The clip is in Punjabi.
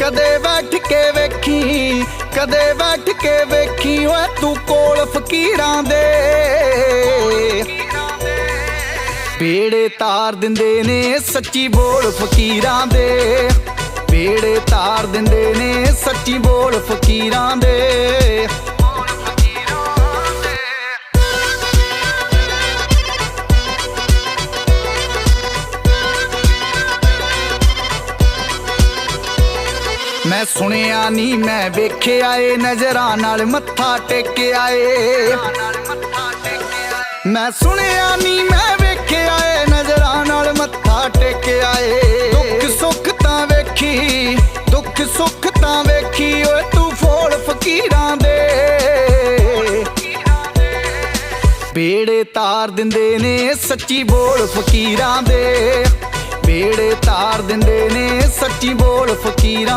ਕਦੇ ਬੈਠ ਕੇ ਵੇਖੀ, ਕਦੇ ਬੈਠ ਕੇ ਵੇਖੀ, ਓਏ ਤੂੰ ਕੋਲ ਫਕੀਰਾਂ ਦੇ। ਪੇੜੇ ਤਾਰ ਦਿੰਦੇ ਨੇ ਸੱਚੀ ਬੋਲ ਫਕੀਰਾਂ ਦੇ। ਪੇੜੇ ਤਾਰ ਦਿੰਦੇ ਨੇ ਸੱਚੀ ਬੋਲ ਫਕੀਰਾਂ ਦੇ। ਮੈਂ ਸੁਣਿਆ ਨਹੀਂ ਮੈਂ ਵੇਖਿਆ ਏ, ਨਜ਼ਰਾਂ ਨਾਲ ਮੱਥਾ ਟੇਕਿਆ ਏ। ਮੈਂ ਸੁਣਿਆ ਨਹੀਂ ਮੈਂ ਵੇਖਿਆ ਏ, ਨਜ਼ਰਾਂ ਨਾਲ ਮੱਥਾ ਟੇਕਿਆ ਏ। ਦੁੱਖ ਸੁੱਖ ਤਾਂ ਵੇਖੀ, ਦੁੱਖ ਸੁੱਖ ਤਾਂ ਵੇਖੀ, ਓਏ ਤੂੰ ਫੋਲ ਫਕੀਰਾਂ ਦੇ। ਬੇੜੇ ਤਾਰ ਦਿੰਦੇ ਨੇ, ਸੱਚੀ ਬੋਲ ਫਕੀਰਾਂ ਦੇ। ਬੇੜੇ ਤਾਰ ਦਿੰਦੇ ਨੇ, ਸੱਚੀ ਬੋਲ ਫਕੀਰਾਂ